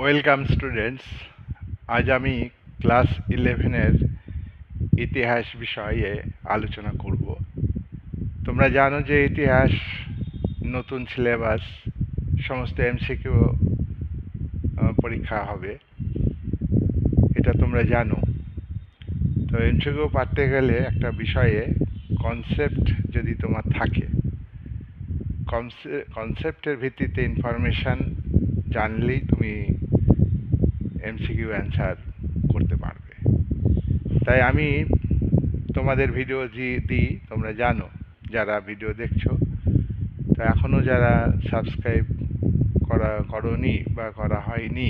Welcome students আজ আমি class ইলেভেনের ইতিহাস বিষয়ে আলোচনা করব। তোমরা জানো যে ইতিহাস, নতুন সিলেবাস সমস্ত এমসিকিউ পরীক্ষা হবে। এটা তোমরা জানো। তো এমসিকিউ পারতে গেলে একটা বিষয়ে কনসেপ্ট যদি তোমার থাকে কনসেপ্টের ভিত্তিতে ইনফরমেশান জানলেই তুমি এমসিকিউ অ্যান্সার করতে পারবে। তাই আমি তোমাদের ভিডিও যে দিই, তোমরা জানো, যারা ভিডিও দেখছ। তো এখনও যারা সাবস্ক্রাইব করা করনি বা করা হয়নি,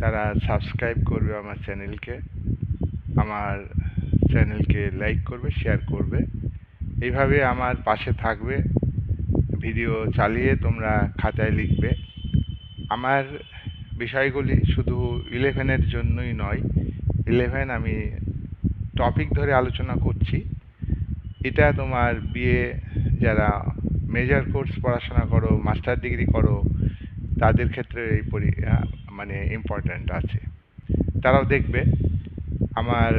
তারা সাবস্ক্রাইব করবে আমার চ্যানেলকে আমার চ্যানেলকে লাইক করবে শেয়ার করবে। এইভাবে আমার পাশে থাকবে ভিডিও চালিয়ে তোমরা খাতায় লিখবে। আমার বিষয়গুলি শুধু ইলেভেনের জন্যই নয় ইলেভেন আমি টপিক ধরে আলোচনা করছি। এটা তোমার বিএ যারা মেজর কোর্স পড়াশোনা করো মাস্টার ডিগ্রি করো, তাদের ক্ষেত্রে এই পরি মানে ইম্পর্ট্যান্ট আছে। তারাও দেখবে। আমার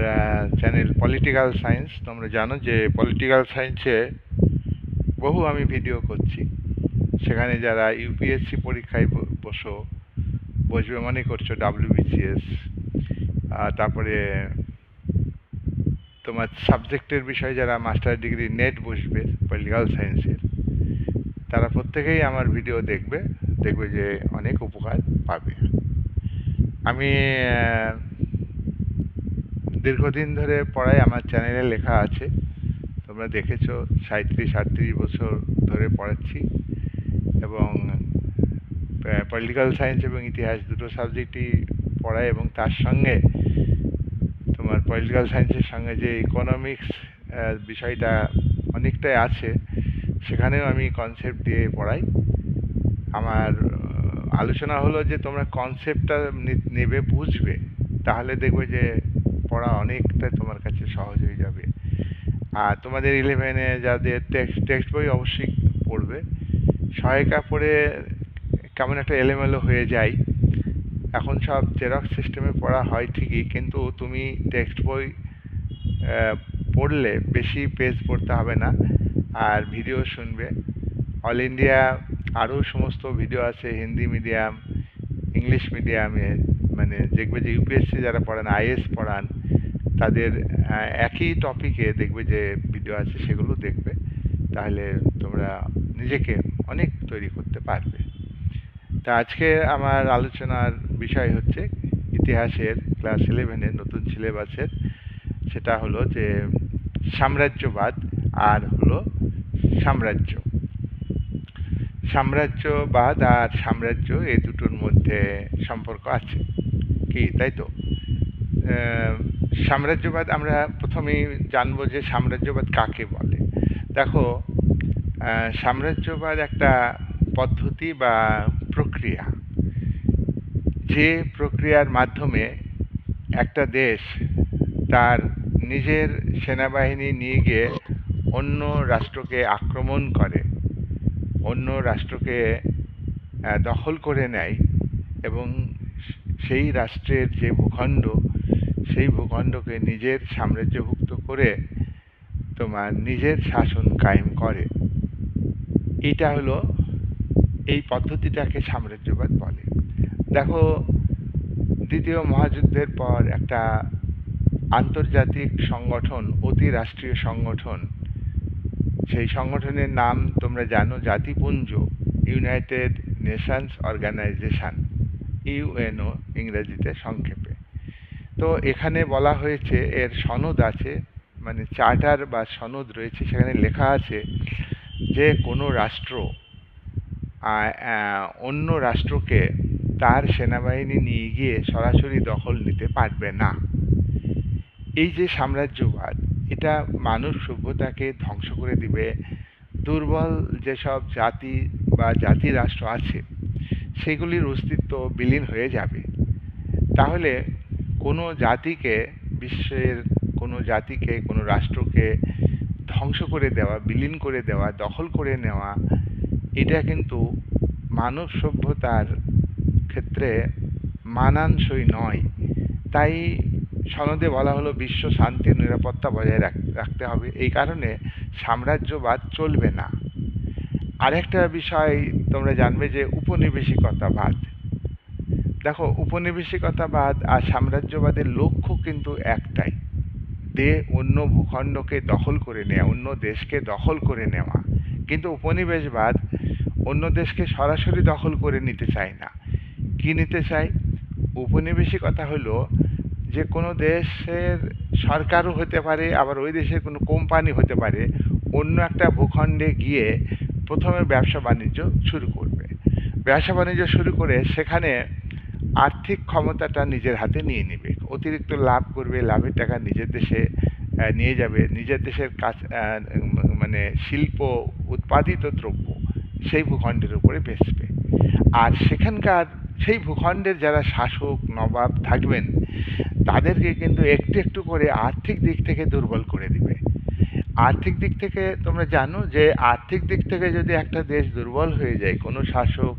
চ্যানেল পলিটিক্যাল সায়েন্স তোমরা জানো যে পলিটিক্যাল সায়েন্সে বহু আমি ভিডিও করছি। সেখানে যারা ইউপিএসসি পরীক্ষায় বসো। বসবে মনে করছ ডাব্লিউবিসিএস তারপরে তোমার সাবজেক্টের বিষয়ে যারা মাস্টার ডিগ্রি নেট বসবে পলিটিক্যাল সায়েন্সের তারা প্রত্যেকেই আমার ভিডিও দেখবে দেখবে যে অনেক উপকার পাবে। আমি দীর্ঘদিন ধরে পড়াই আমার চ্যানেলে লেখা আছে, তোমরা দেখেছ সাঁত্রিশ আটত্রিশ বছর ধরে পড়াচ্ছি, এবং পলিটিক্যাল সায়েন্স এবং ইতিহাস দুটো সাবজেক্টই পড়াই এবং তার সঙ্গে তোমার পলিটিক্যাল সায়েন্সের সঙ্গে যে ইকোনমিক্স বিষয়টা অনেকটাই আছে, সেখানেও আমি কনসেপ্ট দিয়ে পড়াই। আমার আলোচনা হলো যে তোমরা কনসেপ্টটা নেবে, বুঝবে, তাহলে দেখবে যে পড়া অনেকটা তোমার কাছে সহজ হয়ে যাবে। আর তোমাদের ইলেভেনে যাদের টেক্সট টেক্সট বই অবশ্যই পড়বে। সহায়িকা পড়ে কেমন একটা এলোমেলো হয়ে যায়। এখন সব জেরক্স সিস্টেমে পড়া হয় ঠিকই, কিন্তু তুমি টেক্সট বই পড়লে বেশি পেজ পড়তে হবে না, আর ভিডিও শুনবে। অল ইন্ডিয়া আরও সমস্ত ভিডিও আছে, হিন্দি মিডিয়াম ইংলিশ মিডিয়ামে মানে দেখবে যে ইউপিএসসি যারা পড়ান আইএস পড়ান, তাদের একই টপিকে দেখবে যে ভিডিও আছে, সেগুলো দেখবে। তাহলে তোমরা নিজেকে অনেক তৈরি করতে পারবে। তা আজকে আমার আলোচনার বিষয় হচ্ছে ইতিহাসের ক্লাস ইলেভেনের নতুন সিলেবাসের। সেটা হলো যে সাম্রাজ্যবাদ আর হলো সাম্রাজ্য। সাম্রাজ্যবাদ আর সাম্রাজ্য এই দুটোর মধ্যে সম্পর্ক আছে। কি, তাই তো? সাম্রাজ্যবাদ আমরা প্রথমেই জানব যে সাম্রাজ্যবাদ কাকে বলে। দেখো সাম্রাজ্যবাদ একটা পদ্ধতি বা প্রক্রিয়া। যে প্রক্রিয়ার মাধ্যমে একটা দেশ তার নিজের সেনাবাহিনী নিয়ে গিয়ে অন্য রাষ্ট্রকে আক্রমণ করে, অন্য রাষ্ট্রকে দখল করে নেয় এবং সেই রাষ্ট্রের যে ভূখণ্ড, সেই ভূখণ্ডকে নিজের সাম্রাজ্যভুক্ত করে তোমার নিজের শাসন কায়েম করে। এটা হলো এই পদ্ধতিটাকে সাম্রাজ্যবাদ বলে। দেখো, দ্বিতীয় মহাযুদ্ধের পর একটা আন্তর্জাতিক সংগঠন অতি রাষ্ট্রীয় সংগঠন, সেই সংগঠনের নাম তোমরা জানো, জাতিপুঞ্জ ইউনাইটেড নেশনস অর্গানাইজেশন ইউএনও ইংরেজিতে সংক্ষেপে। তো এখানে বলা হয়েছে, এর সনদ আছে মানে চার্টার বা সনদ রয়েছে, সেখানে লেখা আছে যে কোনো রাষ্ট্র অন্য রাষ্ট্রকে তার সেনাবাহিনী নিয়ে গিয়ে সরাসরি দখল নিতে পারবে না। এই যে সাম্রাজ্যবাদ, এটা মানুষ সভ্যতাকে ধ্বংস করে দিবে। দুর্বল যেসব জাতি বা জাতি রাষ্ট্র আছে, সেগুলির অস্তিত্ব বিলীন হয়ে যাবে। তাহলে কোনো জাতিকে, বিশ্বের কোনো জাতিকে, কোনো রাষ্ট্রকে ধ্বংস করে দেওয়া, বিলীন করে দেওয়া, দখল করে নেওয়া এটা কিন্তু মানব সভ্যতার ক্ষেত্রে মানানসই নয়। তাই সনদে বলা হলো বিশ্ব শান্তি নিরাপত্তা বজায় রাখ- রাখতে হবে। এই কারণে সাম্রাজ্যবাদ চলবে না। আরেকটা বিষয় তোমরা জানবে যে উপনিবেশিকতাবাদ। দেখো, উপনিবেশিকতাবাদ আর সাম্রাজ্যবাদের লক্ষ্য কিন্তু একটাই। দে অন্য ভূখণ্ডকে দখল করে নেওয়া অন্য দেশকে দখল করে নেওয়া। কিন্তু উপনিবেশবাদ অন্য দেশকে সরাসরি দখল করে নিতে চায় না। কি নিতে চায়? উপনিবেশিকতা হলো, যে কোনো দেশের সরকারও হতে পারে, আবার ওই দেশের কোনো কোম্পানি হতে পারে, অন্য একটা ভূখণ্ডে গিয়ে প্রথমে ব্যবসা বাণিজ্য শুরু করবে। ব্যবসা বাণিজ্য শুরু করে সেখানে আর্থিক ক্ষমতাটা নিজের হাতে নিয়ে নেবে। অতিরিক্ত লাভ করবে, লাভের টাকা নিজের দেশে নিয়ে যাবে। নিজের দেশের কাজ মানে শিল্প, উৎপাদিত দ্রব্য। সেই ভূখণ্ডের উপরে বেচবে। আর সেখানকার সেই ভূখণ্ডের যারা শাসক, নবাব থাকবেন, তাদেরকে কিন্তু একটু একটু করে আর্থিক দিক থেকে দুর্বল করে দিবে। আর্থিক দিক থেকে তোমরা জানো যে, আর্থিক দিক থেকে যদি একটা দেশ দুর্বল হয়ে যায়, কোনো শাসক,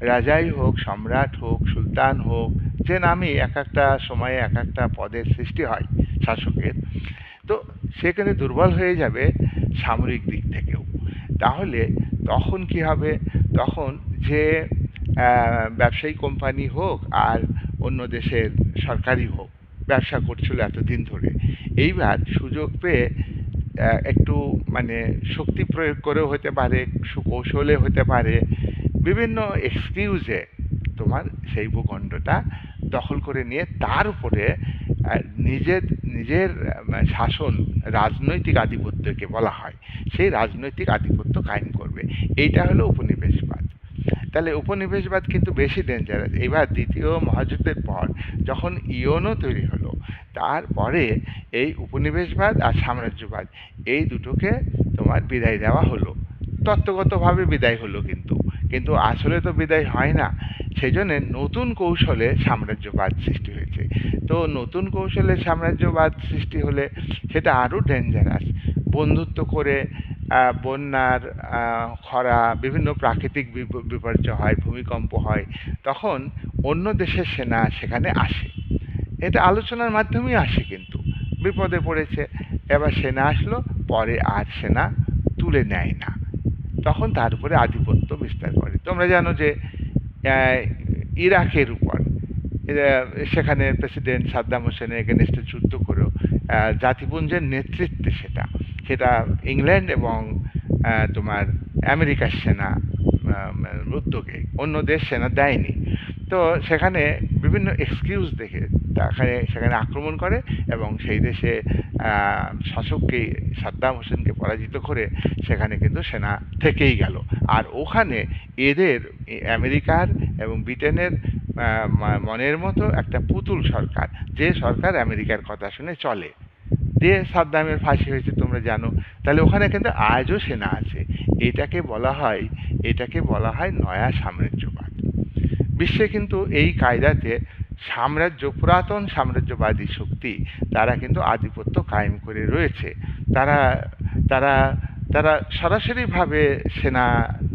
রাজাই হোক, সম্রাট হোক, সুলতান হোক, যে নামই এক একটা সময়ে এক একটা পদের সৃষ্টি হয় শাসকের, তো সে কিন্তু দুর্বল হয়ে যাবে সামরিক দিক থেকেও। তাহলে তখন কি হবে? তখন যে ব্যবসায়ী কোম্পানি হোক আর অন্য দেশের সরকারি হোক, ব্যবসা করছিল এতদিন ধরে। এইবার সুযোগ পেয়ে একটু মানে শক্তি প্রয়োগ করেও হতে পারে, সুকৌশলে হতে পারে। বিভিন্ন এক্সকিউজে তোমার সেই ভূখণ্ডটা দখল করে নিয়ে তার উপরে নিজের নিজের শাসন, রাজনৈতিক আধিপত্যকে বলা হয়, সেই রাজনৈতিক আধিপত্য কায়েম করবে। এইটা হলো উপনিবেশবাদ। তাহলে উপনিবেশবাদ কিন্তু বেশি ডেঞ্জারাস এবার দ্বিতীয় মহাযুদ্ধের পর যখন ইয়নো তৈরি হলো, তারপরে এই উপনিবেশবাদ আর সাম্রাজ্যবাদ, এই দুটোকে তোমার বিদায় দেওয়া হলো। তত্ত্বগতভাবে বিদায় হলো কিন্তু। কিন্তু আসলে তো বিদায় হয় না। সেই জন্যে নতুন কৌশলে সাম্রাজ্যবাদ সৃষ্টি হয়েছে। তো নতুন কৌশলে সাম্রাজ্যবাদ সৃষ্টি হলে সেটা আরও ডেঞ্জারাস বন্ধুত্ব করে বন্যার খরা, বিভিন্ন প্রাকৃতিক বিপ- বিপর্যয় হয়, ভূমিকম্প হয়, তখন অন্য দেশের সেনা সেখানে আসে। এটা আলোচনার মাধ্যমেই আসে কিন্তু। বিপদে পড়েছে, এবার সেনা আসলো, পরে আর সেনা তুলে নেয় না। তখন তার উপরে আধিপত্য বিস্তার করে। তোমরা জানো যে ইরাকের উপর সেখানে প্রেসিডেন্ট সাদ্দাম হোসেনের এগেনস্টে যুদ্ধ করেও জাতিপুঞ্জের নেতৃত্বে সেটা। সেটা ইংল্যান্ড এবং তোমার আমেরিকার সেনা উদ্যোগে। অন্য দেশ সেনা দেয়নি। তো সেখানে বিভিন্ন এক্সকিউজ দেখে তাখানে সেখানে আক্রমণ করে এবং সেই দেশে শাসককে, সাদ্দাম হোসেনকে পরাজিত করে সেখানে কিন্তু সেনা থেকেই গেল। আর ওখানে এদের, আমেরিকার এবং ব্রিটেনের মনের মতো একটা পুতুল সরকার, যে সরকার আমেরিকার কথা শুনে চলে। যে সাদ্দামের ফাঁসি হয়েছে তোমরা জানো। তাহলে ওখানে কিন্তু আজও সেনা আছে। এটাকে বলা হয়, এটাকে বলা হয় নয়া সাম্রাজ্যবাদ। বিশ্বে কিন্তু এই কায়দাতে সাম্রাজ্য, পুরাতন সাম্রাজ্যবাদী শক্তি তারা কিন্তু আধিপত্য কায়েম করে রয়েছে। তারা তারা তারা সরাসরিভাবে সেনা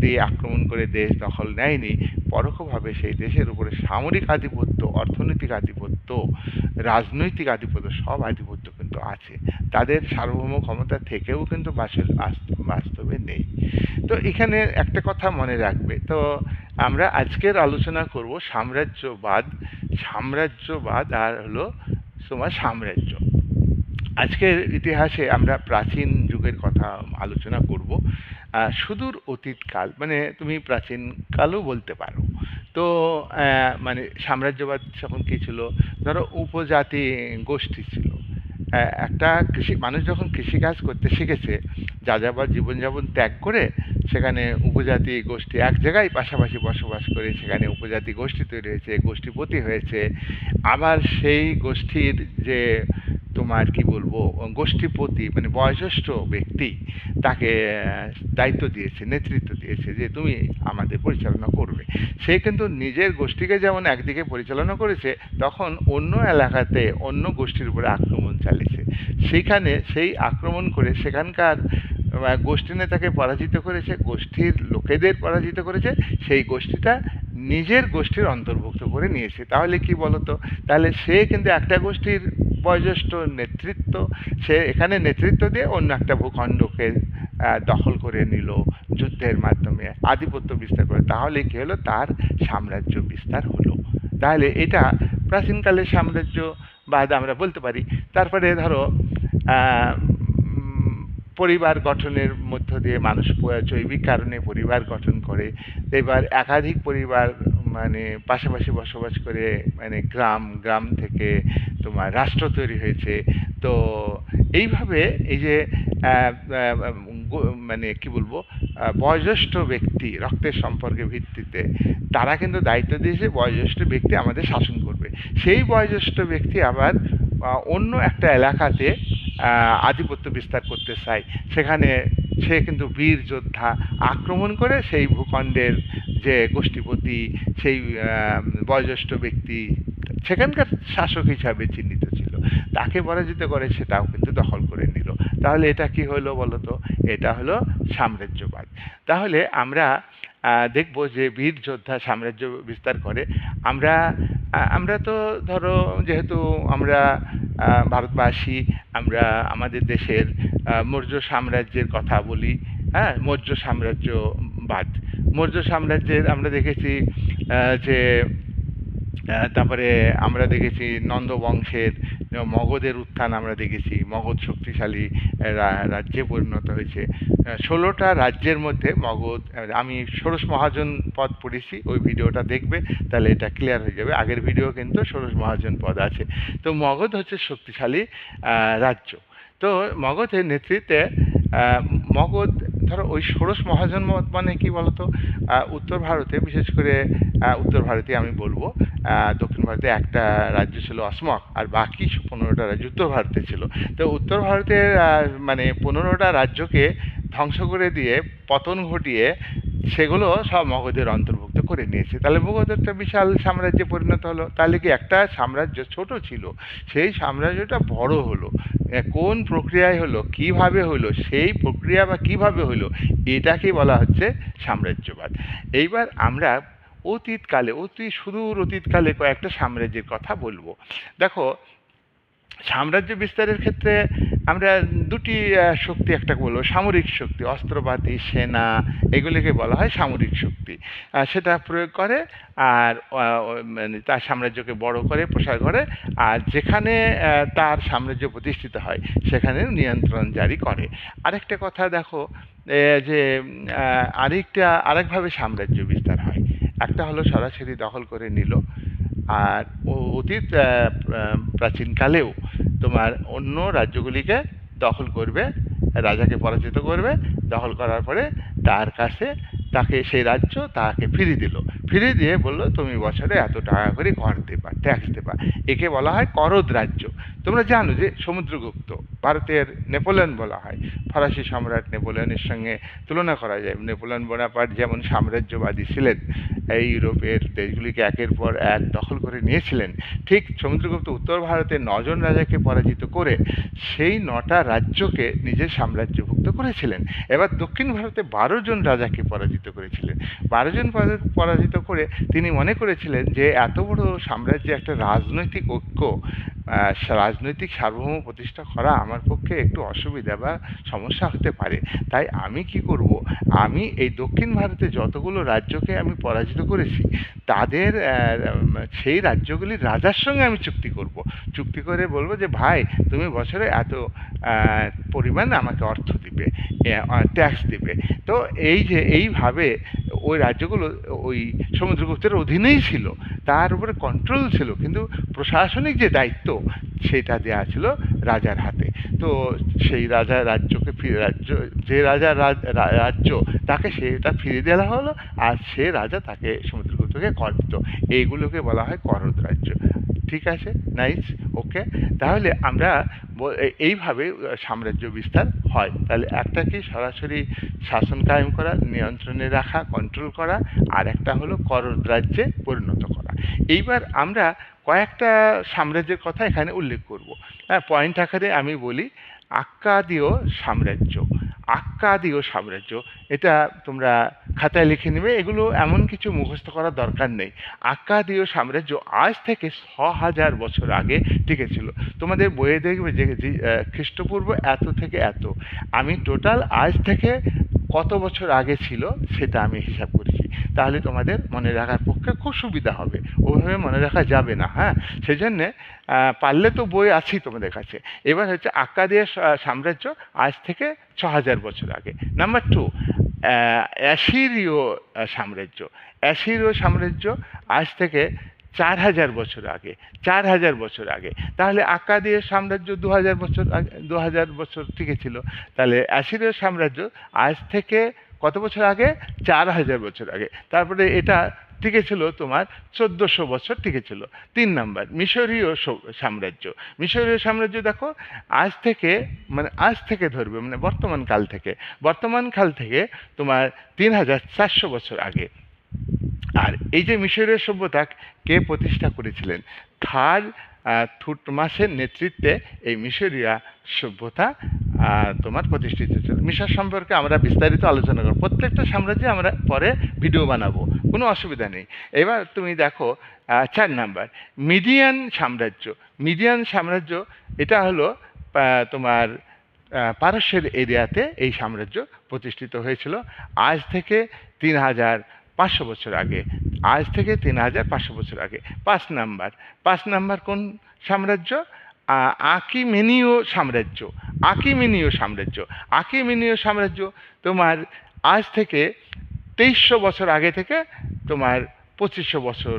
দিয়ে আক্রমণ করে দেশ দখল নেয়নি। পরোক্ষভাবে সেই দেশের উপরে সামরিক আধিপত্য, অর্থনৈতিক আধিপত্য, রাজনৈতিক আধিপত্য সব আধিপত্য কিন্তু আছে। তাদের সার্বভৌম ক্ষমতা থেকেও কিন্তু বাসে- বাস্ত- বাস্তবে নেই। তো এখানে একটা কথা মনে রাখবে। তো আমরা আজকের আলোচনা করব সাম্রাজ্যবাদ সাম্রাজ্যবাদ আর হলো তোমার সাম্রাজ্য। আজকের ইতিহাসে আমরা প্রাচীন যুগের কথা আলোচনা করব। সুদূর অতীতকাল মানে তুমি প্রাচীনকালও বলতে পারো। তো মানে সাম্রাজ্যবাদ যখন কী ছিল, ধরো উপজাতি গোষ্ঠী ছিল। একটা কৃষি, মানুষ যখন কৃষিকাজ করতে শিখেছে যা যাবার জীবনযাপন ত্যাগ করে সেখানে উপজাতি গোষ্ঠী এক জায়গায় পাশাপাশি বসবাস করে, সেখানে উপজাতি গোষ্ঠী তৈরি হয়েছে, গোষ্ঠীপতি হয়েছে। আবার সেই গোষ্ঠীর যে তোমার কি বলব, গোষ্ঠীপতি মানে বয়োজ্যেষ্ঠ ব্যক্তি তাকে দায়িত্ব দিয়েছে, নেতৃত্ব দিয়েছে যে তুমি আমাদের পরিচালনা করবে। সে কিন্তু নিজের গোষ্ঠীকে যেমন একদিকে পরিচালনা করেছে, তখন অন্য এলাকাতে অন্য গোষ্ঠীর উপরে আক্রমণ চালিয়েছে। সেইখানে সেই আক্রমণ করে সেখানকার গোষ্ঠী নেতাকে পরাজিত করেছে, গোষ্ঠীর লোকেদের পরাজিত করেছে, সেই গোষ্ঠীটা নিজের গোষ্ঠীর অন্তর্ভুক্ত করে নিয়েছে। তাহলে কি বলতো? তাহলে সে কিন্তু একটা গোষ্ঠীর বয়োজ্যেষ্ঠ নেতৃত্ব, সে এখানে নেতৃত্ব দিয়ে অন্য একটা ভূখণ্ডকে দখল করে নিল যুদ্ধের মাধ্যমে, আধিপত্য বিস্তার করে। তাহলে কি হলো? তার সাম্রাজ্য বিস্তার হলো। তাহলে এটা প্রাচীনকালের সাম্রাজ্য সাম্রাজ্যবাদ আমরা বলতে পারি। তারপরে ধরো পরিবার গঠনের মধ্য দিয়ে মানুষ জৈবিক কারণে পরিবার গঠন করে, এবার একাধিক পরিবার মানে পাশাপাশি বসবাস করে মানে গ্রাম গ্রাম থেকে তোমার রাষ্ট্র তৈরি হয়েছে। তো এইভাবে এই যে মানে কি বলব বয়োজ্যেষ্ঠ ব্যক্তি রক্তের সম্পর্কের ভিত্তিতে, তারা কিন্তু দায়িত্ব দিয়েছে বয়োজ্যেষ্ঠ ব্যক্তি আমাদের শাসন করবে। সেই বয়োজ্যেষ্ঠ ব্যক্তি আবার অন্য একটা এলাকাতে আধিপত্য বিস্তার করতে চায়। সেখানে সে কিন্তু বীর যোদ্ধা আক্রমণ করে সেই ভূখণ্ডের যে গোষ্ঠীপতি, সেই বয়োজ্যেষ্ঠ ব্যক্তি, সেখানকার শাসক হিসাবে চিহ্নিত ছিল। তাকে পরাজিত করে সেটাও কিন্তু দখল করে নিল। তাহলে এটা কি হলো বলো তো এটা হলো সাম্রাজ্যবাদ। তাহলে আমরা দেখব যে বীর যোদ্ধা সাম্রাজ্য বিস্তার করে। আমরা আমরা তো ধরো যেহেতু আমরা ভারতবাসী, আমরা আমাদের দেশের মৌর্য সাম্রাজ্যের কথা বলি হ্যাঁ? মৌর্য সাম্রাজ্যবাদ। মৌর্য সাম্রাজ্যের আমরা দেখেছি যে তারপরে আমরা দেখেছি নন্দ বংশের মগধের উত্থান আমরা দেখেছি। মগধ শক্তিশালী রাজ্যে পরিণত হয়েছে। ষোলোটা রাজ্যের মধ্যে মগধ আমি ষোড়শ মহাজন পদ পড়েছি, ওই ভিডিওটা দেখবে, তাহলে এটা ক্লিয়ার হয়ে যাবে। আগের ভিডিও কিন্তু ষোড়শ মহাজন পদ আছে। তো মগধ হচ্ছে শক্তিশালী রাজ্য। তো মগধের নেতৃত্বে মগধ, ধরো ওই ষোড়শ মহাজন মত মানে কি বলতো? উত্তর ভারতে, বিশেষ করে উত্তর ভারতে আমি বলব দক্ষিণ ভারতে একটা রাজ্য ছিল অসমক, আর বাকি পনেরোটা রাজ্য উত্তর ভারতে ছিল। তো উত্তর ভারতের মানে পনেরোটা রাজ্যকে ধ্বংস করে দিয়ে, পতন ঘটিয়ে, সেগুলো সব মগধের অন্তর্ভুক্ত। করে নিয়েছে। তাহলে মগধ একটা বিশাল সাম্রাজ্যে পরিণত হলো। তাহলে কি একটা সাম্রাজ্য ছোট ছিল? সেই সাম্রাজ্যটা বড় হলো। কোন প্রক্রিয়ায় হলো? কীভাবে হলো? সেই প্রক্রিয়া বা কীভাবে হলো? এটাকে বলা হচ্ছে সাম্রাজ্যবাদ। এইবার আমরা অতীতকালে, অতি সুদূর অতীতকালে কয়েকটা সাম্রাজ্যের কথা বলব। দেখো সাম্রাজ্য বিস্তারের ক্ষেত্রে আমরা দুটি শক্তি একটা বলব, সামরিক শক্তি, অস্ত্রপাতি, সেনা, এগুলিকে বলা হয় সামরিক শক্তি। সেটা প্রয়োগ করে আর মানে তার সাম্রাজ্যকে বড় করে, প্রসার করে, আর যেখানে তার সাম্রাজ্য প্রতিষ্ঠিত হয়, সেখানে নিয়ন্ত্রণ জারি করে। আরেকটা কথা দেখো যে আরেকটা, আরেকভাবে সাম্রাজ্য বিস্তার হয়। একটা হলো সরাসরি দখল করে নিল আর অতীত প্রাচীনকালেও তোমার অন্য রাজ্যগুলিকে দখল করবে, রাজাকে পরাজিত করবে, দখল করার পরে তার কাছে তাকে, সেই রাজ্য তাকে ফিরিয়ে দিল। ফিরিয়ে দিয়ে বলল, তুমি বছরে এত টাকা করে কর দেবা ট্যাক্স দেবা। একে বলা হয় করদ রাজ্য। তোমরা জানো যে সমুদ্রগুপ্ত, ভারতের নেপোলিয়ন বলা হয়। ফরাসি সম্রাট নেপোলিয়নের সঙ্গে তুলনা করা যায়। নেপোলিয়ন বোনাপার্ট যেমন সাম্রাজ্যবাদী ছিলেন, এই ইউরোপের দেশগুলিকে একের পর এক দখল করে নিয়েছিলেন। ঠিক সমুদ্রগুপ্ত উত্তর ভারতের নজন রাজাকে পরাজিত করে সেই নটা রাজ্যকে নিজের সাম্রাজ্যভুক্ত করেছিলেন। এবার দক্ষিণ ভারতে বারো জন রাজাকে পরাজিত করেছিলেন। বারো জন পরা- পরাজিত করে তিনি মনে করেছিলেন যে এত বড় সাম্রাজ্যে একটা রাজনৈতিক ঐক্য রাজনৈতিক সার্বভৌম প্রতিষ্ঠা করা আমার পক্ষে একটু অসুবিধা বা সমস্যা হতে পারে। তাই আমি কি করব? আমি এই দক্ষিণ ভারতে যতগুলো রাজ্যকে আমি পরাজিত করেছি, তাদের সেই রাজ্যগুলির রাজার সঙ্গে আমি চুক্তি করব। চুক্তি করে বলব যে, ভাই, তুমি বছরে এত পরিমাণ আমাকে অর্থ দিবে ট্যাক্স দিবে। তো এই যে, এইভাবে ওই রাজ্যগুলো, ওই সমুদ্রগুপ্তের অধীনেই ছিল, তার উপরে কন্ট্রোল ছিল। কিন্তু প্রশাসনিক যে দায়িত্ব সেটা দেওয়া ছিল রাজার হাতে। তো সেই রাজা রাজ্যকে ফিরে রাজ্য, যে রাজা রাজ- রাজ্য, তাকে সেটা ফিরিয়ে দেওয়া হলো আর সে রাজা তাকে সমুদ্রগুপ্তকে কর দিত এইগুলোকে বলা হয় করদ রাজ্য। ঠিক আছে? নাইস? ওকে? তাহলে আমরা এইভাবে সাম্রাজ্য বিস্তার হয়। তাহলে একটা কি সরাসরি শাসন কায়েম করা, নিয়ন্ত্রণে রাখা কন্ট্রোল করা, আর একটা হলো করদ রাজ্যে পরিণত করা। এইবার আমরা কয়েকটা সাম্রাজ্যের কথা এখানে উল্লেখ করব। হ্যাঁ পয়েন্ট আকারে আমি বলি আক্কাদীয় সাম্রাজ্য। আক্কাদীয় সাম্রাজ্য, এটা তোমরা খাতায় লিখে নেবে, এগুলো এমন কিছু মুখস্থ করার দরকার নেই। আক্কাদীয় সাম্রাজ্য আজ থেকে ছ হাজার বছর আগে টিকেছিল। তোমাদের বইয়ে দেখবে যে খ্রিস্টপূর্ব এত থেকে এত। আমি টোটাল আজ থেকে কত বছর আগে ছিল, সেটা আমি হিসাব করেছি। তাহলে তোমাদের মনে রাখার পক্ষে খুব সুবিধা হবে। ওইভাবে মনে রাখা যাবে না হ্যাঁ? সেই জন্যে পারলে তো বই আছেই তোমাদের কাছে। এবার হচ্ছে আক্কাদীয় সা- সাম্রাজ্য আজ থেকে ছ হাজার বছর আগে। নাম্বার টু অ্যাসিরীয় সাম্রাজ্য। অ্যাসিরীয় সাম্রাজ্য আজ থেকে চার হাজার বছর আগে চার হাজার বছর আগে। তাহলে আক্কাদীয় সাম্রাজ্য দু হাজার বছর আগে দু হাজার বছর টিকেছিল তাহলে অ্যাসিরীয় সাম্রাজ্য আজ থেকে কত বছর আগে? চার হাজার বছর আগে। তারপরে এটা টিকেছিল তোমার চোদ্দোশো বছর টিকেছিল তিন নাম্বার, মিশরীয় সাম্রাজ্য। মিশরীয় সাম্রাজ্য দেখো, আজ থেকে মানে আজ থেকে ধরবে মানে বর্তমান কাল থেকে। বর্তমান কাল থেকে তোমার তিন হাজার চারশো বছর আগে। আর এই যে মিশরীয় সভ্যতা কে প্রতিষ্ঠা করেছিলেন? থার থুটমাসের নেতৃত্বে এই মিশরীয় সভ্যতা তোমার প্রতিষ্ঠিত ছিল মিশর সম্পর্কে আমরা বিস্তারিত আলোচনা করব। প্রত্যেকটা সাম্রাজ্যে আমরা পরে ভিডিও বানাবো। কোনো অসুবিধা নেই। এবার তুমি দেখো চার নাম্বার। মিডিয়ান সাম্রাজ্য। মিডিয়ান সাম্রাজ্য, এটা হলো তোমার পারস্যের এরিয়াতে এই সাম্রাজ্য প্রতিষ্ঠিত হয়েছিল। আজ থেকে তিন হাজার পাঁচশো বছর আগে। আজ থেকে তিন হাজার পাঁচশো বছর আগে। পাঁচ নাম্বার। পাঁচ নাম্বার কোন সাম্রাজ্য? আকিমেনীয় সাম্রাজ্য। আকিমেনীয় সাম্রাজ্য। আকিমেনীয় সাম্রাজ্য তোমার আজ থেকে তেইশশো বছর আগে থেকে তোমার পঁচিশশো বছর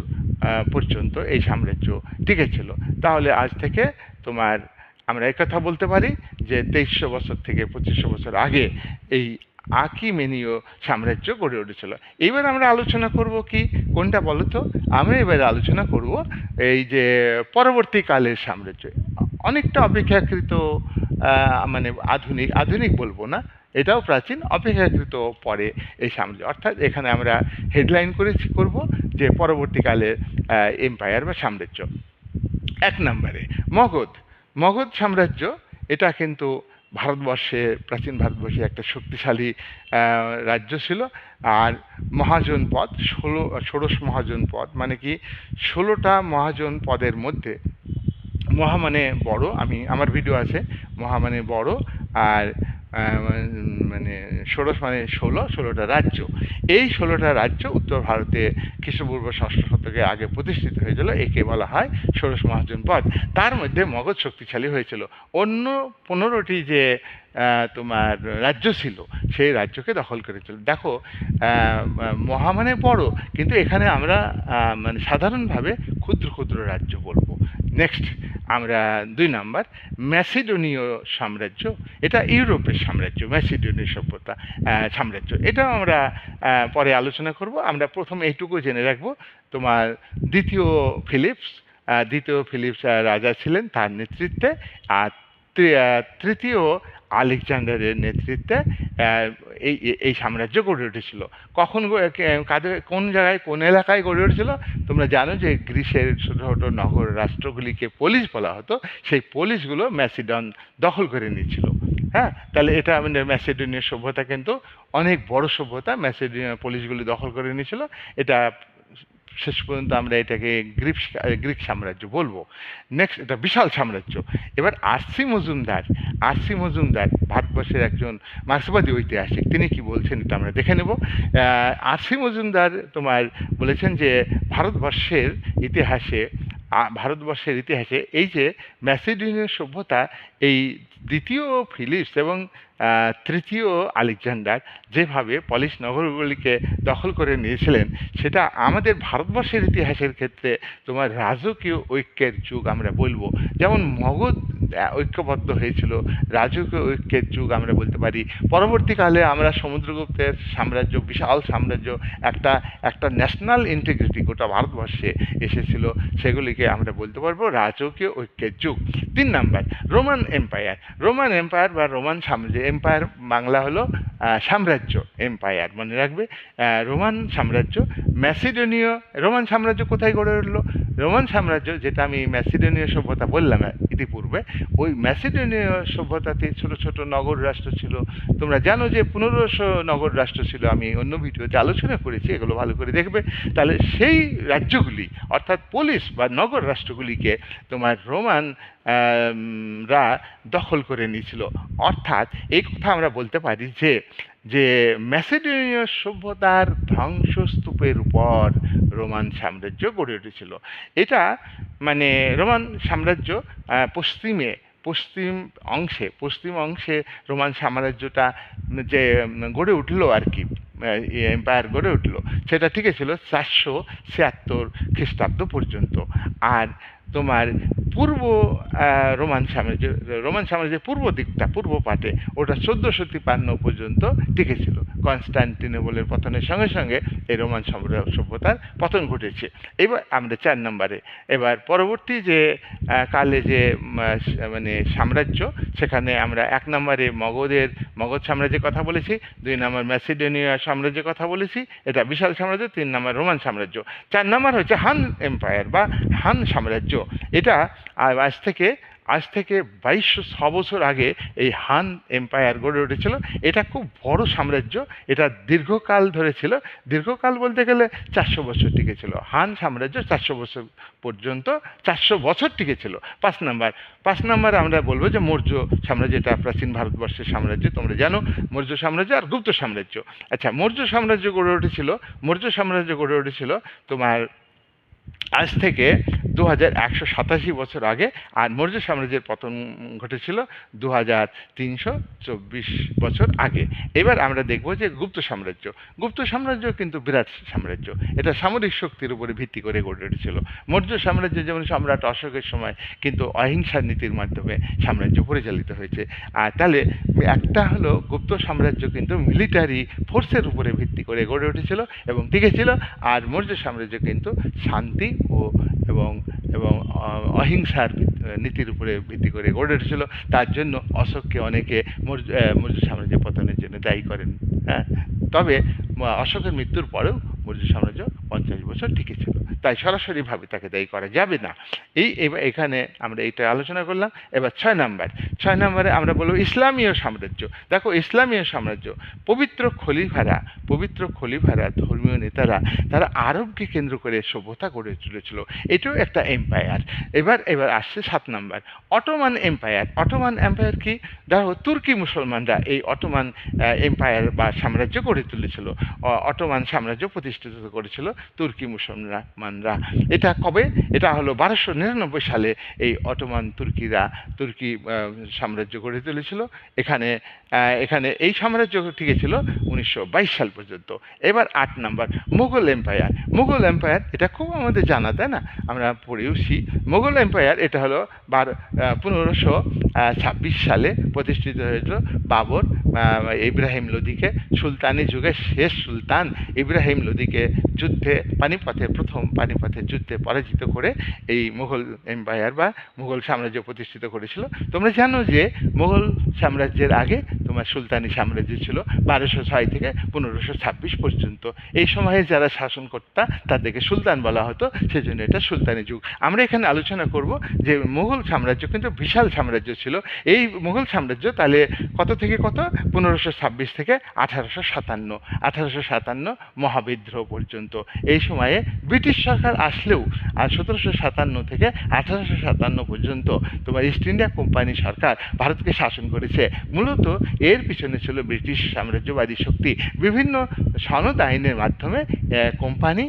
পর্যন্ত এই সাম্রাজ্য টিকেছিল। তাহলে আজ থেকে তোমার আমরা কথা বলতে পারি যে তেইশশো বছর থেকে পঁচিশশো বছর আগে এই আকিমেনীয় সাম্রাজ্য গড়ে উঠেছিল। এবার আমরা আলোচনা করব কি? কোনটা বলো তো? আমরা এবারে আলোচনা করব এই যে পরবর্তীকালের সাম্রাজ্য। অনেকটা অপেক্ষাকৃত মানে আধুনিক আধুনিক বলব না, এটাও প্রাচীন, অপেক্ষাকৃত পরে এই সাম্রাজ্য। অর্থাৎ এখানে আমরা হেডলাইন করেছি, করব যে পরবর্তীকালের এম্পায়ার বা সাম্রাজ্য। এক নম্বরে, মগধ। মগধ সাম্রাজ্য, এটা কিন্তু ভারতবর্ষে, প্রাচীন ভারতবর্ষে একটা শক্তিশালী রাজ্য ছিল। আর মহাজন পদ, ষোলো, ষোড়শ মহাজন পদ মানে কি ষোলোটা মহাজন পদের মধ্যে মহামানে বড়, আমি, আমার ভিডিও আছে মহামানে বড়, আর মানে ষোড়শ মানে ষোলো, ষোলোটা রাজ্য। এই ষোলোটা রাজ্য উত্তর ভারতে খ্রিস্টপূর্ব ষষ্ঠ শতকে আগে প্রতিষ্ঠিত হয়েছিল, একে বলা হয় ষোড়শ মহাজন পদ তার মধ্যে মগধ শক্তিশালী হয়েছিল। অন্য পনেরোটি যে তোমার রাজ্য ছিল সেই রাজ্যকে দখল করে করেছিল। দেখো আহ, মহা মানে বড় কিন্তু এখানে আমরা মানে সাধারণভাবে ক্ষুদ্র ক্ষুদ্র রাজ্য বলব। নেক্সট আমরা দুই নাম্বার ম্যাসিডোনীয় সাম্রাজ্য এটা ইউরোপের সাম্রাজ্য ম্যাসিডোনীয় সভ্যতা সাম্রাজ্য। এটাও আমরা পরে আলোচনা করব। আমরা প্রথম এইটুকু জেনে রাখব। তোমার দ্বিতীয় ফিলিপস দ্বিতীয় ফিলিপস রাজা ছিলেন তার নেতৃত্বে। আর তৃতীয় আলেকজান্ডারের নেতৃত্বে এই, এই- সাম্রাজ্য গড়ে উঠেছিল। কখন কাদের, কোন জায়গায়, কোন এলাকায় গড়ে উঠেছিল? তোমরা জানো যে গ্রিসের ছোটো ছোটো নগর রাষ্ট্রগুলিকে পলিশ বলা হতো। সেই পলিশগুলো ম্যাসিডন দখল করে নিয়েছিল। হ্যাঁ? তাহলে এটা আমাদের ম্যাসিডোনিয়া সভ্যতা কিন্তু অনেক বড় সভ্যতা। ম্যাসিডোনিয়া পলিশগুলি দখল করে নিয়েছিল। এটা শেষ পর্যন্ত আমরা এটাকে গ্রিপ গ্রিক সাম্রাজ্য বলব। নেক্সট এটা বিশাল সাম্রাজ্য। এবার আরসি মজুমদার আরসি মজুমদার ভারতবর্ষের একজন মার্ক্সবাদী ঐতিহাসিক, তিনি কি বলছেন এটা আমরা দেখে নেব। আরসি মজুমদার তোমার বলেছেন যে ভারতবর্ষের ইতিহাসে ভারতবর্ষের ইতিহাসে এই যে ম্যাসিডোনিয়ান সভ্যতা, এই দ্বিতীয় ফিলিপস এবং তৃতীয় আলেকজান্ডার যেভাবে পলিশ নগরগুলিকে দখল করে নিয়েছিলেন, সেটা আমাদের ভারতবর্ষের ইতিহাসের ক্ষেত্রে তোমার রাজকীয় ঐক্যের যুগ আমরা বলব। যেমন মগধ ঐক্যবদ্ধ হয়েছিল, রাজকীয় ঐক্যের যুগ আমরা বলতে পারি। পরবর্তীকালে আমরা সমুদ্রগুপ্তের সাম্রাজ্য, বিশাল সাম্রাজ্য, একটা একটা ন্যাশনাল ইন্টিগ্রিটি গোটা ভারতবর্ষে এসেছিল, সেগুলিকে আমরা বলতে পারব রাজকীয় ঐক্যের যুগ। তিন number Roman empire Roman empire বা রোমান সাম্রাজ্য এম্পায়ার বাংলা হলো সাম্রাজ্য এম্পায়ার মনে রাখবে। রোমান সাম্রাজ্য ম্যাসিডোনীয় রোমান সাম্রাজ্য কোথায় গড়ে উঠল? রোমান সাম্রাজ্য, যেটা আমি ম্যাসিডোনীয় সভ্যতা বললাম ইতিপূর্বে, ওই ম্যাসিডোনীয় সভ্যতাতে ছোট ছোট নগর রাষ্ট্র ছিল। তোমরা জানো যে পনেরোশো নগর রাষ্ট্র ছিল, আমি অন্য ভিডিওতে আলোচনা করেছি, এগুলো ভালো করে দেখবে। তাহলে সেই রাজ্যগুলি, অর্থাৎ পুলিশ বা নগর রাষ্ট্রগুলিকে তোমার রোমান রা দখল করে নিয়েছিল। অর্থাৎ এই কথা আমরা বলতে পারি যে যে ম্যাসেডোনীয় সভ্যতার ধ্বংসস্তূপের উপর রোমান সাম্রাজ্য গড়ে উঠেছিল। এটা মানে রোমান সাম্রাজ্য পশ্চিমে, পশ্চিম অংশে পশ্চিম অংশে রোমান সাম্রাজ্যটা যে গড়ে উঠল আর কি এম্পায়ার গড়ে উঠল, সেটা ঠিক ছিল চারশো ছিয়াত্তর খ্রিস্টাব্দ পর্যন্ত। আর তোমার পূর্ব রোমান সাম্রাজ্য, রোমান সাম্রাজ্যের পূর্ব দিকটা, পূর্ব পাটে, ওটা চোদ্দোশো তিপ্পান্ন পর্যন্ত টিকেছিল। কনস্টান্টিনোবলের পতনের সঙ্গে সঙ্গে এই রোমান সাম্রা- সভ্যতার পতন ঘটেছে। এবার আমরা চার নম্বরে, এবার পরবর্তী যে কালে যে মানে সাম্রাজ্য, সেখানে আমরা এক নম্বরে মগধের, মগধ সাম্রাজ্যের কথা বলেছি, দুই নম্বর ম্যাসিডোনিয়া সাম্রাজ্যের কথা বলেছি, এটা বিশাল সাম্রাজ্য, তিন নম্বর রোমান সাম্রাজ্য। চার নম্বর হচ্ছে হান এম্পায়ার বা হান সাম্রাজ্য। এটা আজ থেকে আজ থেকে বাইশশো ছ বছর আগে এই হান এম্পায়ার গড়ে উঠেছিল। এটা খুব বড় সাম্রাজ্য, এটা দীর্ঘকাল ধরে ছিল। দীর্ঘকাল বলতে গেলে চারশো বছর টিকেছিল হান সাম্রাজ্য চারশো বছর পর্যন্ত চারশো বছর টিকেছিল পাঁচ নাম্বার পাঁচ নাম্বার আমরা বলব যে মৌর্য সাম্রাজ্য, এটা প্রাচীন ভারতবর্ষের সাম্রাজ্য, তোমরা জানো। মৌর্য সাম্রাজ্য আর গুপ্ত সাম্রাজ্য। আচ্ছা মৌর্য সাম্রাজ্য গড়ে উঠেছিল, মৌর্য সাম্রাজ্য গড়ে উঠেছিল তোমার আজ থেকে দু হাজার একশো সাতাশি বছর আগে আর মৌর্য সাম্রাজ্যের পতন ঘটেছিল দু হাজার তিনশো চব্বিশ বছর আগে। এবার আমরা দেখব যে গুপ্ত সাম্রাজ্য। গুপ্ত সাম্রাজ্য কিন্তু বিরাট সাম্রাজ্য। এটা সামরিক শক্তির উপরে ভিত্তি করে গড়ে উঠেছিল। মৌর্য সাম্রাজ্য যেমন সম্রাট অশোকের সময় কিন্তু অহিংসার নীতির মাধ্যমে সাম্রাজ্য পরিচালিত হয়েছে। আর তাহলে একটা হলো গুপ্ত সাম্রাজ্য কিন্তু মিলিটারি ফোর্সের উপরে ভিত্তি করে গড়ে উঠেছিল এবং টিকেছিল আর মৌর্য সাম্রাজ্য কিন্তু শান্তি ও এবং এবং অহিংসার নীতির উপরে ভিত্তি করে গড়ে উঠেছিল। তার জন্য অশোককে অনেকে মৌর্য সাম্রাজ্যের পতনের জন্য দায়ী করেন হ্যাঁ? তবে অশোকের মৃত্যুর পরেও মৌর্য সাম্রাজ্য পঞ্চাশ বছর ঠিকই ছিল তাই সরাসরিভাবে তাকে দায়ী করা যাবে না। এই এখানে আমরা এইটা আলোচনা করলাম। এবার ছয় নাম্বার। ছয় নম্বরে আমরা বলব ইসলামীয় সাম্রাজ্য। দেখো ইসলামীয় সাম্রাজ্য, পবিত্র খলিফারা পবিত্র খলিফারা, ধর্মীয় নেতারা, তারা আরবকে কেন্দ্র করে সভ্যতা গড়ে তুলেছিল। এটাও একটা এম্পায়ার এবার এবার আসছে সাত number. Ottoman empire Ottoman empire কি? দেখো তুর্কি মুসলমানরা এই অটোমান এম্পায়ার বা সাম্রাজ্য গড়ে তুলেছিল। অটোমান সাম্রাজ্য প্রতিষ্ঠিত করেছিল। তুর্কি মুসলমানরা। এটা কবে? এটা হলো বারোশো নিরানব্বই সালে এই অটোমান তুর্কিরা তুর্কি সাম্রাজ্য গড়ে তুলেছিল। এখানে এখানে এই সাম্রাজ্য টিকেছিল উনিশশো বাইশ সাল পর্যন্ত। এবার আট number, Mughal empire. Mughal empire, এটা খুব আমাদের জানা, তাই না? আমরা পড়েওছি মুঘল এম্পায়ার, এটা হলো বার পনেরোশো ছাব্বিশ সালে প্রতিষ্ঠিত হয়েছিল বাবর ইব্রাহিম লোদিকে। সুলতানি যুগের শেষ সুলতান ইব্রাহিম লোদিকে যুদ্ধে পানিপথে, প্রথম পানিপথের যুদ্ধে পরাজিত করে এই মুঘল এম্পায়ার বা মুঘল সাম্রাজ্য প্রতিষ্ঠিত করেছিল। তোমরা জানো যে মুঘল সাম্রাজ্যের আগে তোমার সুলতানি সাম্রাজ্য ছিল বারোশো ছয় থেকে পনেরোশো ছাব্বিশ পর্যন্ত। এই সময়ে যারা শাসন করতা তাদেরকে সুলতান বলা হতো, সেজন্য এটা সুলতানি যুগ। আমরা এখানে আলোচনা করব যে মুঘল সাম্রাজ্য কিন্তু বিশাল সাম্রাজ্য ছিল। এই মুঘল সাম্রাজ্য তাহলে কত থেকে কত? পনেরোশো ছাব্বিশ থেকে আঠারোশো সাতান্ন আঠারোশো সাতান্ন মহাবিদ্রোহ পর্যন্ত। এই সময়ে ব্রিটিশ সরকার আসলেও আর সতেরোশো সাতান্ন থেকে আঠারোশো সাতান্ন পর্যন্ত তোমার ইস্ট ইন্ডিয়া কোম্পানি সরকার ভারতকে শাসন করেছে। মূলত এর পিছনে ছিল ব্রিটিশ সাম্রাজ্যবাদী শক্তি। বিভিন্ন সনদ আইনের মাধ্যমে কোম্পানি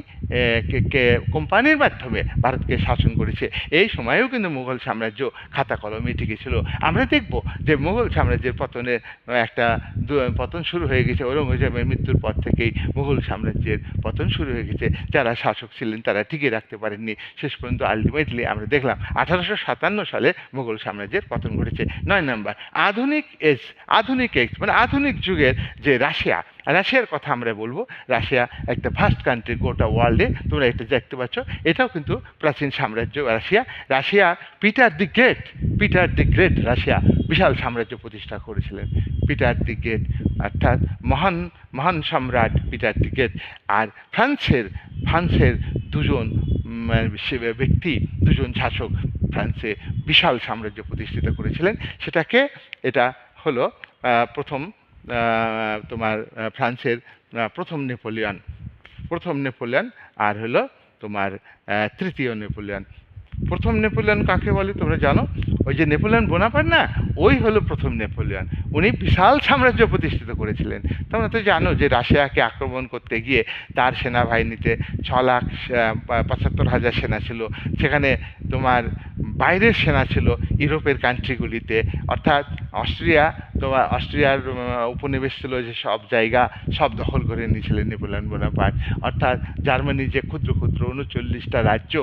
কোম্পানির মাধ্যমে ভারতকে শাসন করেছে। এই সময়েও কিন্তু মুঘল সাম্রাজ্য খাতা কলমে টিকেছিল আমরা দেখব যে মুঘল সাম্রাজ্যের পতনের একটা পতন শুরু হয়ে গেছে। ঔরঙ্গজেবের মৃত্যুর পর থেকেই মুঘল সাম্রাজ্যের পতন শুরু হয়ে গেছে। যারা শাসক ছিলেন তারা টিকে রাখতে পারেননি। শেষ পর্যন্ত আলটিমেটলি আমরা দেখলাম আঠারোশো সাতান্ন সালে মুঘল সাম্রাজ্যের পতন ঘটেছে। নয় নাম্বার আধুনিক এজ আধুনিক এজ মানে আধুনিক যুগের যে রাশিয়া রাশিয়ার কথা আমরা বলব। রাশিয়া একটা ফার্স্ট কান্ট্রি গোটা ওয়ার্ল্ডে তোমরা এটা দেখতে পাচ্ছ। এটাও কিন্তু প্রাচীন সাম্রাজ্য Russia. Russia Peter the Great, Peter the Great Russia বিশাল সাম্রাজ্য প্রতিষ্ঠা করেছিলেন। পিটার দি গ্রেট, অর্থাৎ মহান মহান সম্রাট পিটার দি গ্রেট। আর ফ্রান্সের ফ্রান্সের দুজন ব্যক্তি, দুজন শাসক ফ্রান্সে বিশাল সাম্রাজ্য প্রতিষ্ঠিত করেছিলেন। সেটাকে, এটা হলো প্রথম তোমার ফ্রান্সের প্রথম নেপোলিয়ন প্রথম নেপোলিয়ন আর হলো তোমার তৃতীয় নেপোলিয়ন। প্রথম নেপোলিয়ন কাকে বলে তোমরা জানো? ওই যে নেপোলিয়ন বোনাপার না, ওই হলো প্রথম নেপোলিয়ন। উনি বিশাল সাম্রাজ্য প্রতিষ্ঠিত করেছিলেন। তোমরা তো জানো যে রাশিয়াকে আক্রমণ করতে গিয়ে তার সেনাবাহিনীতে ছ লাখ পঁচাত্তর হাজার সেনা ছিল। সেখানে তোমার বাইরের সেনা ছিল ইউরোপের কান্ট্রিগুলিতে অর্থাৎ অস্ট্রিয়া তোমার অস্ট্রিয়ার উপনিবেশ ছিল যে সব জায়গা সব দখল করে নিয়েছিলেন নেপোলিয়ন বোনাপার্ট। অর্থাৎ জার্মানির যে ক্ষুদ্র ক্ষুদ্র উনচল্লিশটা রাজ্য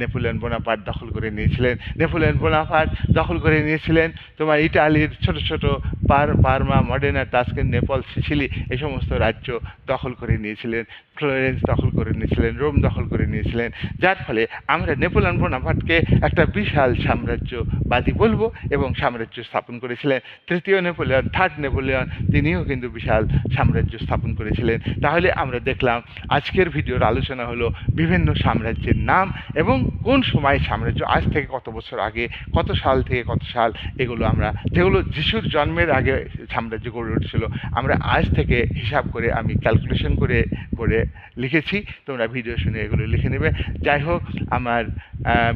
নেপোলিয়ন বোনাপার্ট দখল করে নিয়েছিলেন। নেপোলিয়ন বোনাপার্ট দখল করে নিয়েছিলেন তোমার ইটালির ছোট ছোট পার, Parma, Modena Tuscan Nepal, Sicily এই সমস্ত রাজ্য দখল করে নিয়েছিলেন। ফ্লোরেন্স দখল করে নিয়েছিলেন, রোম দখল করে নিয়েছিলেন। যার ফলে আমরা নেপোলিয়ন বোনাপার্টকে একটা বিশাল সাম্রাজ্যবাদী বলব এবং সাম্রাজ্য স্থাপন করেছিলেন তৃতীয় নেপোলিয়ন থার্ড নেপোলিয়ন, তিনিও কিন্তু বিশাল সাম্রাজ্য স্থাপন করেছিলেন। তাহলে আমরা দেখলাম আজকের ভিডিওর আলোচনা হলো বিভিন্ন সাম্রাজ্যের নাম এবং কোন সময় সাম্রাজ্য, আজ থেকে কত বছর আগে, কত সাল থেকে কত সাল, এগুলো আমরা যেগুলো যিশুর জন্মের আগে সাম্রাজ্য গড়ে উঠেছিল, আমরা আজ থেকে হিসাব করে আমি ক্যালকুলেশন করে করে লিখেছি। তোমরা ভিডিও শুনে এগুলো লিখে নেবে। যাই হোক, আমার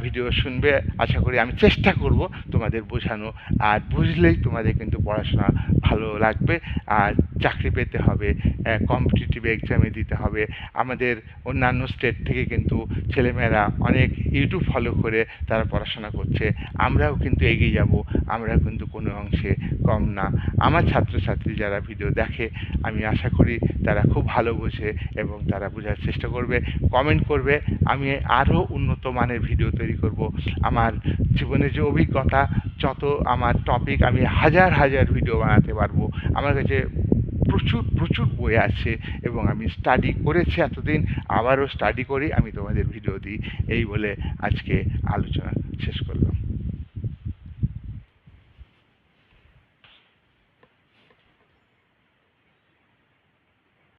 ভিডিও শুনবে, আশা করি আমি চেষ্টা করব তোমাদের বোঝানো। আর বুঝলেই তোমাদের কিন্তু পড়াশোনা ভালো লাগবে, আর চাকরি পেতে হবে কম্পিটিটিভ এক্সামে দিতে হবে। আমাদের অন্যান্য স্টেট থেকে কিন্তু ছেলেমেয়েরা অনেক ইউটিউব ফলো করে তারা পড়াশোনা করছে। আমরাও কিন্তু এগিয়ে যাব আমরাও কিন্তু কোনো অংশে কম না। আমার ছাত্রছাত্রী যারা ভিডিও দেখে, আমি আশা করি তারা খুব ভালো বোঝে এবং তারা বোঝার চেষ্টা করবে কমেন্ট করবে। আমি আরও উন্নত মানের ভিডিও তৈরি করব। আমার জীবনের যে অভিজ্ঞতা, যত আমার টপিক আমি হাজার হাজার ভিডিও বানাতে পারব। আমার কাছে প্রচুর প্রচুর বই আছে এবং আমি স্টাডি করেছি এতদিন। আবারও স্টাডি করি, আমি তোমাদের ভিডিও দিই। এই বলে আজকে আলোচনা শেষ করলাম।